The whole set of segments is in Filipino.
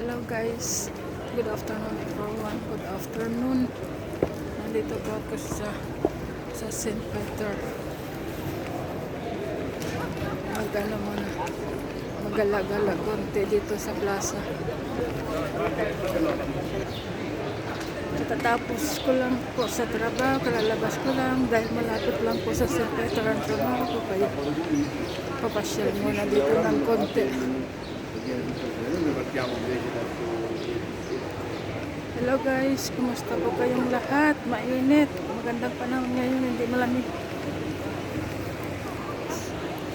Hello guys, good afternoon everyone, good afternoon. Nandito po ako sa sa St. Peter. Mag ano muna, magala-gala konti dito sa plaza. Katatapos ko lang po sa trabaho, kalalabas ko lang dahil malapit lang po sa St. Peter ang trabaho ko kaya papasyal muna dito ng konti. Hello guys, kumusta po kayong lahat? Mainit. Magandang panahon ngayon, hindi malamig.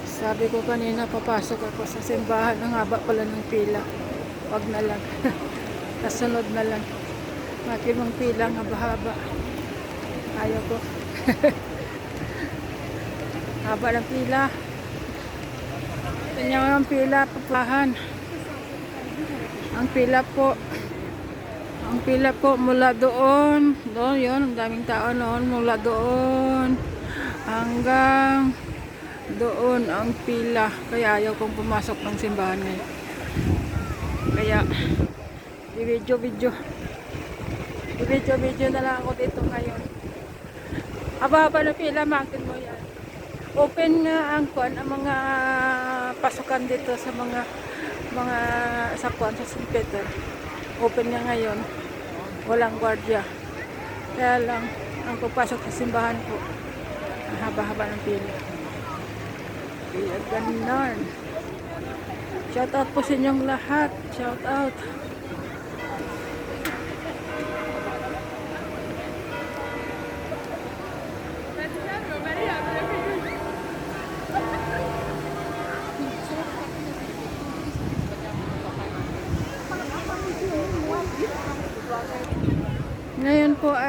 Sabi ko kanina, papasok ako sa simbahan. Ang haba pala ng pila. Wag na lang. Kasunod na lang. Makimang pila, ang haba-haba. Ayaw ko. haba ng pila. Ganyan ang pila, papahan. Ang pila po, ang pila po mula doon, doon yun, ang daming tao noon, mula doon hanggang doon ang pila. Kaya ayaw kong pumasok ng simbahan ngayon. Kaya, i-video-video. I-video-video na lang ako dito ngayon. Haba-haba na pila, makin mo yan. Open nga ang kwan, ang mga pasukan dito sa mga mga sa kwan, sa St. Peter. Open nga ngayon. Walang gwardiya. Kaya lang ang pagpasok sa simbahan po ang haba-haba ng pila kaya ganon shout out po sa inyong lahat. Shout out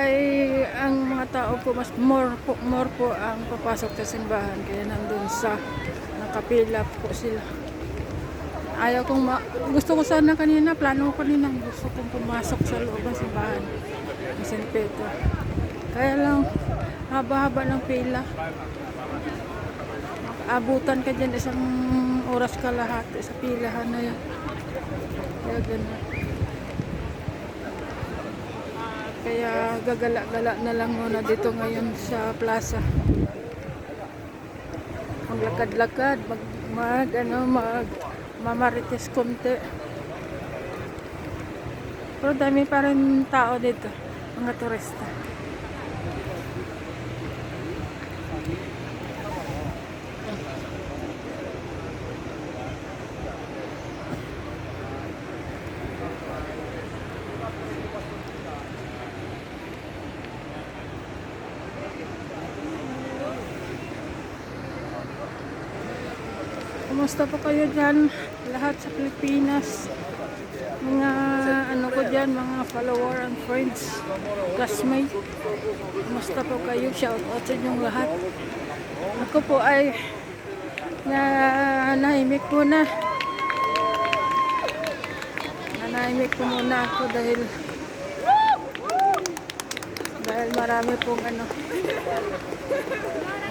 ay ang mga tao po mas more po, more po ang papasok sa simbahan kaya nandun sa nakapila po sila. Ayaw kong ma- gusto ko sana kanina, plano ko kanina gusto kong pumasok sa loob ng simbahan ng St. Peter. Kaya lang haba-haba ng pila. Abutan ka dyan isang oras ka lahat sa pilahan na yan. Kaya ganun. Kaya gagala-gala na lang muna dito ngayon sa plaza. Maglakad-lakad, mag, mag, ano, mag, mamarites konti. Pero dami pa rin tao dito, mga turista. Kumusta po kayo dyan? Lahat sa Pilipinas. Mga ano ko dyan, mga follower and friends, classmate. Kumusta po kayo? Shout out sa inyong lahat. Ako po ay na nahimik muna. Nanahimik po muna ako dahil dahil marami pong ano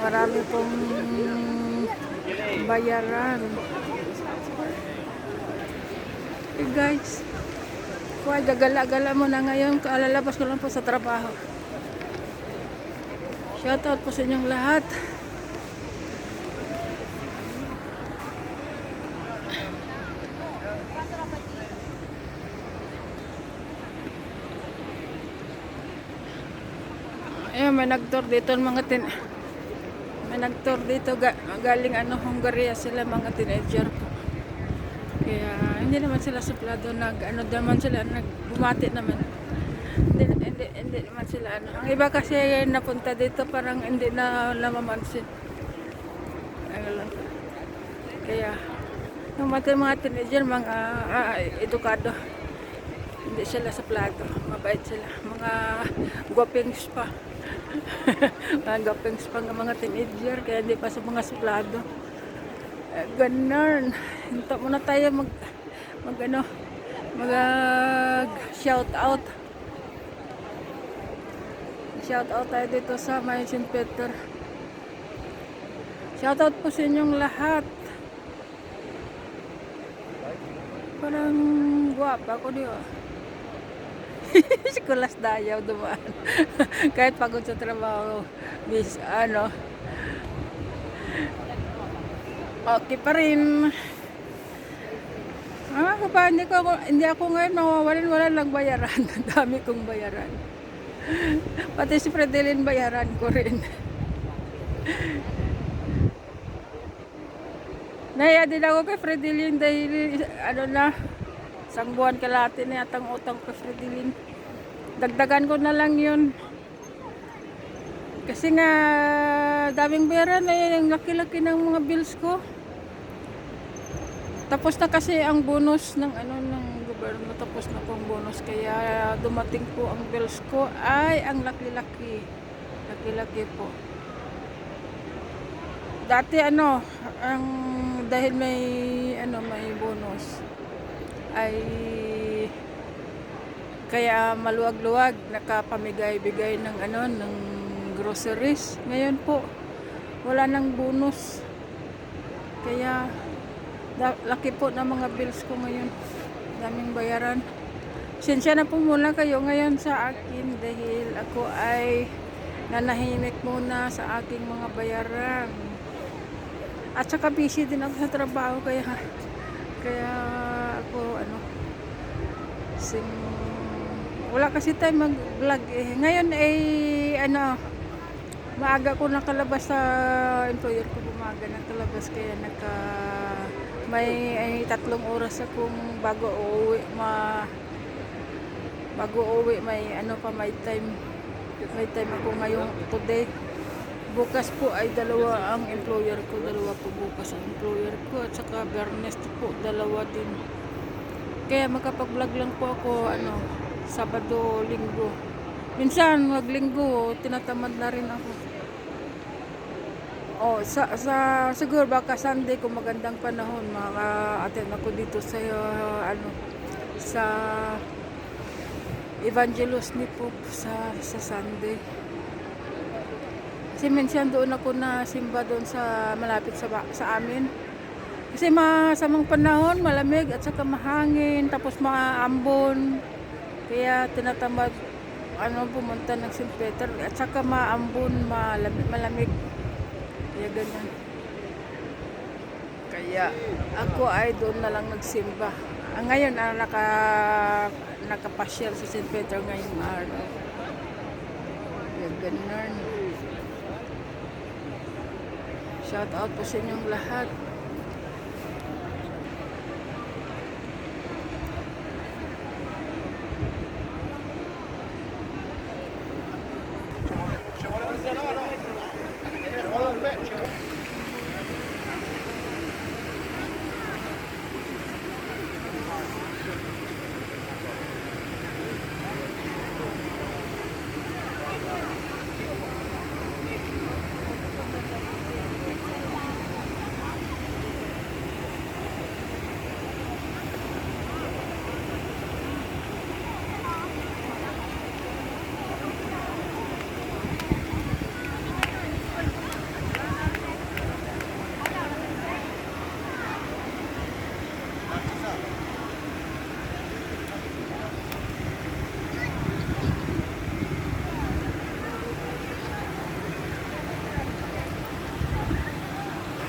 marami pong bayaran. Eh guys, kuha gagala-gala mo na ngayon, kaalalabas ko lang po sa trabaho. Shoutout po sa inyong lahat. Ayun, may nag-tour dito ng mga tin... May nag-tour dito, ga- galing ano, Hungary sila, mga teenager po. Kaya, hindi naman sila suplado, nag, ano naman sila, nagbumati naman. Hindi, hindi, hindi naman sila, ano. Ang iba kasi napunta dito, parang hindi na namamansin. Kaya, yung mga, mga teenager, mga ah, edukado. Hindi sila suplado, mabait sila. Mga guwapings pa. Mga guwapings pa ng mga teenager, kaya hindi pa sa mga suplado. Eh, Ganun. Hinto muna tayo mag mag ano mag shout out. Shout out tayo dito sa May St. Peter. Shout out po sa inyong lahat. parang guwapa ko di ba? Si Kulas Dayaw dumaan. Kahit pagod sa trabaho, bis, ano, okay pa rin. Ah, ako pa, hindi, ko, hindi ako ngayon mawawalan, wala lang bayaran. Dami kong bayaran. Pati si Fredelin bayaran ko rin. Naya din ako kay Fredelin dahil ano na, isang buwan kalati na yatang utang kay Fredelin. Dagdagan ko na lang yun. Kasi nga, daming bayaran na yung laki-laki ng mga bills ko. Tapos na kasi ang bonus ng ano ng gobyerno, tapos na pong bonus kaya dumating po ang bills ko ay ang laki-laki. Laki-laki po. Dati ano, ang dahil may ano may bonus ay kaya maluwag-luwag nakapamigay-bigay ng ano ng groceries. Ngayon po wala nang bonus. Kaya laki po ng mga bills ko ngayon. Daming bayaran. Sinsya na po muna kayo ngayon sa akin dahil ako ay nanahimik muna sa aking mga bayaran. At saka busy din ako sa trabaho kaya kaya ako ano sing wala kasi tayo mag-vlog eh. Ngayon ay ano maaga ko nakalabas sa employer ko umaga nakalabas kaya naka may ay, tatlong oras akong bago uuwi ma bago uuwi may ano pa may time may time ako ngayon today bukas po ay dalawa ang employer ko dalawa po bukas ang employer ko at saka Bernes po dalawa din kaya makapag-vlog lang po ako ano Sabado, Linggo minsan wag Linggo tinatamad na rin ako Oh, sa, sa siguro baka Sunday kung magandang panahon maka-attend ako dito sa uh, ano sa Evangelos ni Pope sa sa Sunday. Kasi minsan doon ako na simba doon sa malapit sa sa amin. Kasi masamang panahon, malamig at saka mahangin, tapos maambon. Kaya tinatamad ano pumunta ng St. Peter at saka maambon, malamig, malamig. Kaya ganyan. Kaya ako ay doon na lang nagsimba. Ah, ngayon, ah, naka, nakapasyal sa St. Peter ngayong araw. Kaya ganyan. Shout out po sa inyong lahat.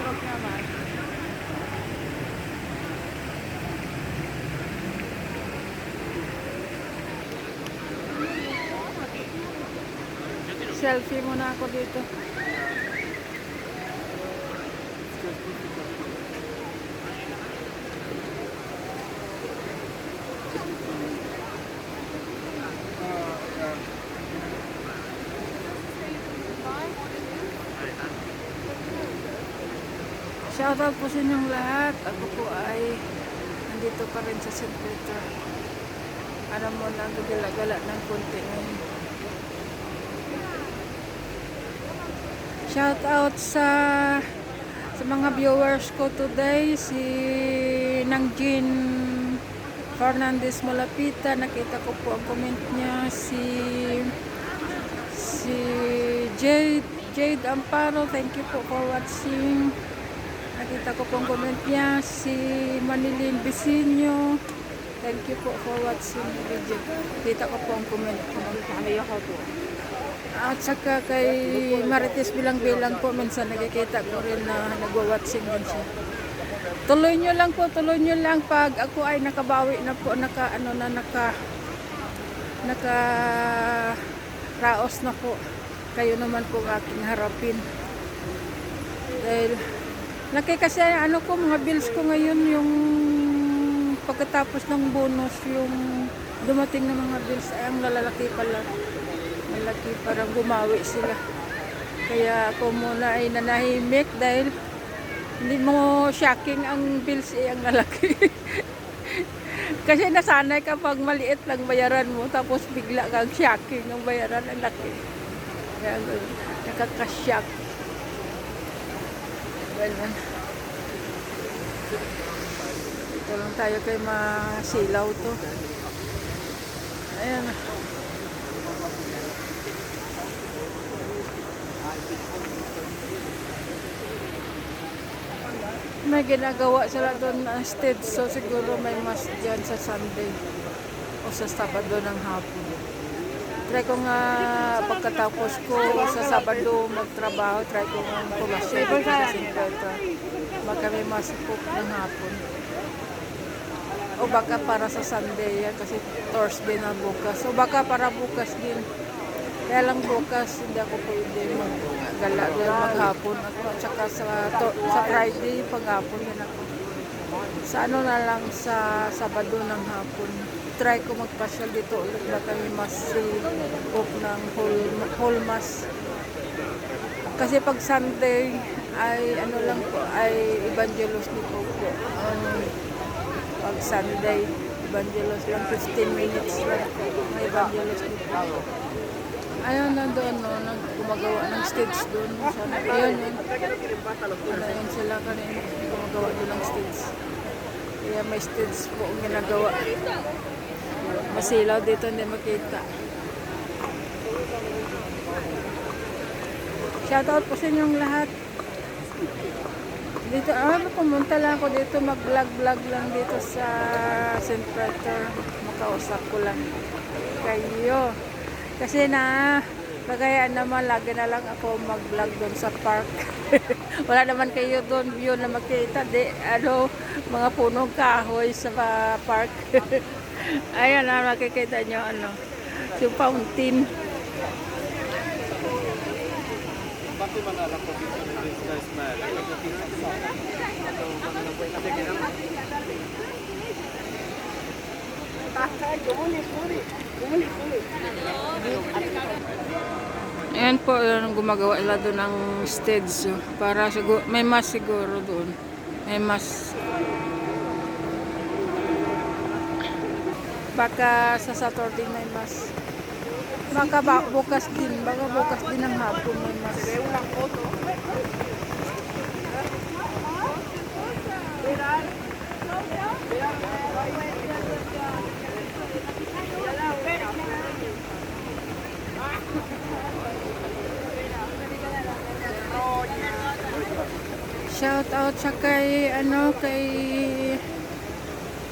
Trok naman. Selfie muna ako dito. Shoutout po sa inyong lahat. Ako po ay nandito pa rin sa St. Peter. Alam mo na gagala-gala ng konti ngayon. Shoutout sa sa mga viewers ko today. Si Nangjin Fernandez Malapita. Nakita ko po ang comment niya. Si si Jade Jade Amparo. Thank you po for watching. Nakita ko pong comment niya si Manilin Bisinyo. Thank you po for watching video. Kita ko po ang comment ko. Ako po. At saka kay Marites bilang-bilang po, minsan nakikita ko rin na nagwa-watching din siya. Tuloy nyo lang po, tuloy nyo lang pag ako ay nakabawi na po, naka ano na naka naka raos na po. Kayo naman po ang aking harapin. Dahil laki kasi ano ko, mga bills ko ngayon yung pagkatapos ng bonus, yung dumating na mga bills ay ang lalaki pala malaki parang gumawi sila. Kaya ako muna ay nanahimik dahil hindi mo shocking ang bills eh, ang lalaki. Kasi nasanay ka pag maliit lang bayaran mo tapos bigla kang shocking ang bayaran ang laki. Kaya nakaka-shock. Well, man. Ito lang tayo kay masilaw to. Ayan. May ginagawa sila doon na stage so siguro may mas dyan sa Sunday o sa Sabado ng hapon. Try ko nga pagkatapos ko sa Sabado magtrabaho, try ko nga pumasya sa Sinkweta. Baka may masipok ng hapon. O baka para sa Sunday yan kasi Thursday na bukas. O baka para bukas din. Kaya lang bukas hindi ako pwede maggala dahil maghapon. At saka sa, to- sa Friday paghapon yan ako. Sa ano na lang sa Sabado ng hapon. Try ko magpasyal dito ulit na kami mas hope ng whole, whole mass. Kasi pag Sunday ay ano lang po ay evangelos ni po po. Ang pag Sunday evangelos lang 15 minutes lang. May evangelos ni po. Ayun, nandoon, no, nag gumagawa ng stage doon. Sana, ayun, yun. Yun na yun sila kanina. Gumagawa doon ng stage. Kaya may stage po ang ginagawa. Masilaw dito, hindi makita. Shoutout po sa inyong lahat. Dito, ah, pumunta lang ako dito, mag-vlog-vlog lang dito sa St. Peter. Makausap ko lang kayo. Kasi na, kagaya naman, lagi na lang ako mag-vlog doon sa park. Wala naman kayo doon view na makita. Di, ano, mga punong kahoy sa park. Ayan na, makikita nyo, ano, yung fountain. Bakit man alam ko dito ng this guy's man? Ayan po, yung gumagawa nila doon ng stage. So, para siguro, may mas siguro doon. May mas. Baka sa Saturday may mas. Baka ba, bukas din. Baka bukas din ng hapon may mas. Shout out sa kay ano kay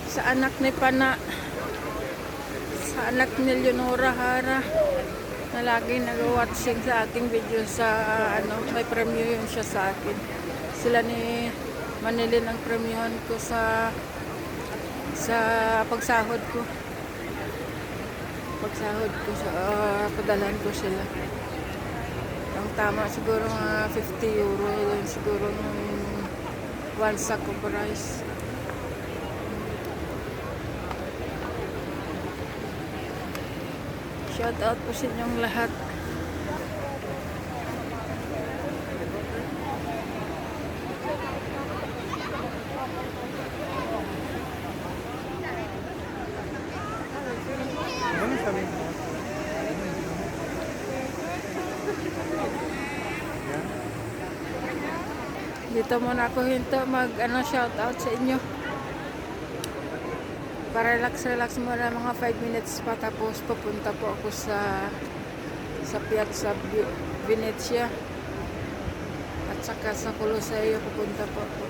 sa anak ni Pana. Sa anak ni Leonora Hara na lagi nag-watching sa aking video sa ano may premyo yun siya sa akin. Sila ni Manilin ang premyohan ko sa sa pagsahod ko pagsahod ko sa uh, padalan ko sila ang tama siguro mga 50 euro yun siguro ng one sack of rice. Shout out po sa inyong lahat. Ano sabi mo? Dito muna ako hinto mag ano, shout out sa inyo. Para relax relax muna mga 5 minutes pa tapos papunta po ako sa sa Piazza Venezia at saka sa Coloseo pupunta po ako.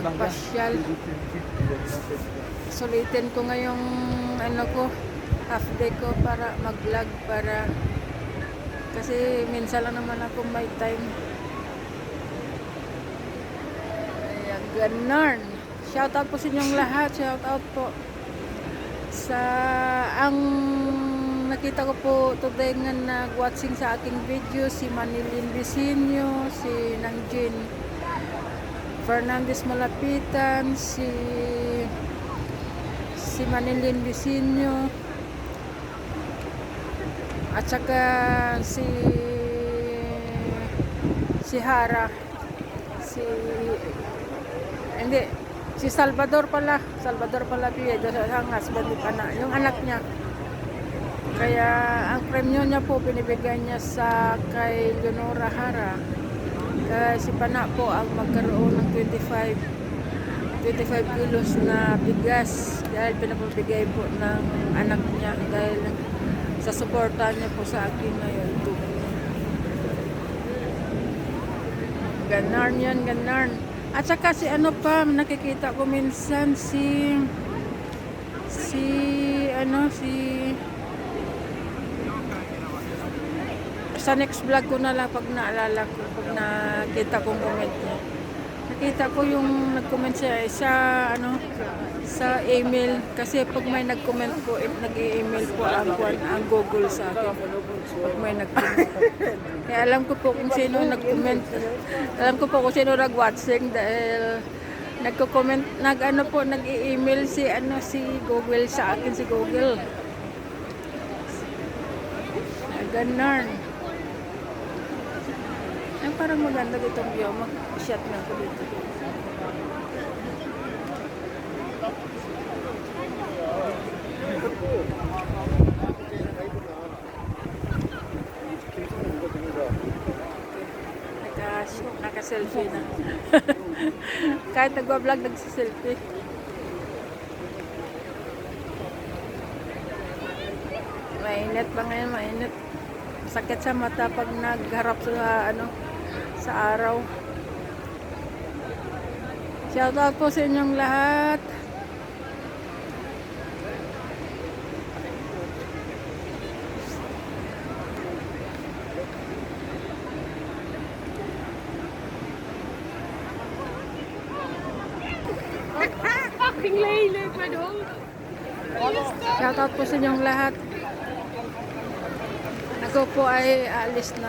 Magpasyal. Sulitin ko ngayong ano ko, half day ko para mag-vlog para kasi minsan lang naman ako may time. Ganun. Shout out po sa inyong lahat. Shout out po sa ang nakita ko po today nga nag-watching sa aking video si Manilin Vicinio, si Nangjin Fernandez Malapitan, si si Manilin Vicinio at saka si si Hara si hindi. Si Salvador pala. Salvador pala Piedo. Ang husband ni Pana. Yung anak niya. Kaya ang premyo niya po binibigay niya sa kay Leonora Hara kaya si Pana po ang magkaroon ng 25 25 kilos na bigas. Dahil pinapabigay po ng anak niya. Dahil sa suporta niya po sa akin YouTube. Ganarn yan, ganarn. At saka si ano pa, nakikita ko minsan si si ano si sa next vlog ko na lang pag naalala ko, pag nakita kong comment niya. Nakita ko yung nag-comment siya eh, sa ano sa email kasi pag may nag-comment po, eh, nag-email po ang ang Google sa akin. Pag may nag-comment. Kaya alam ko po kung sino nag-comment. Alam ko po kung sino nag-watching dahil nagko-comment, nag-ano po, nag-email si ano si Google sa akin si Google. Ganarn. Ay, parang maganda dito view. Mag-shot na ako dito. Naka-selfie na. Kahit nagwa-vlog, nagsiselfie. Mainit pa ngayon, mainit. Sakit sa mata pag nagharap sa ano sa araw. Shoutout po sa inyong lahat. Shoutout po sa inyong lahat. Ako po ay aalis na.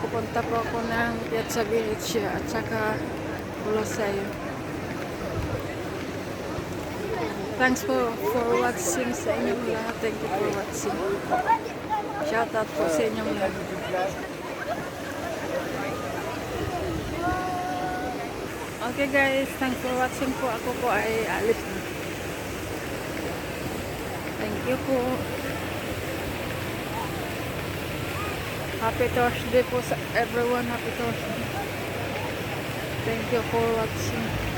Pupunta po ako ng Piazza Venezia at saka Colosseum. Thanks for, for watching sa inyong lahat. Thank you for watching. Shoutout po sa inyong lahat. Okay guys, thanks for watching po. Ako po ay. Thank you po. Happy Thursday po sa everyone. Happy Thursday. Thank you for watching.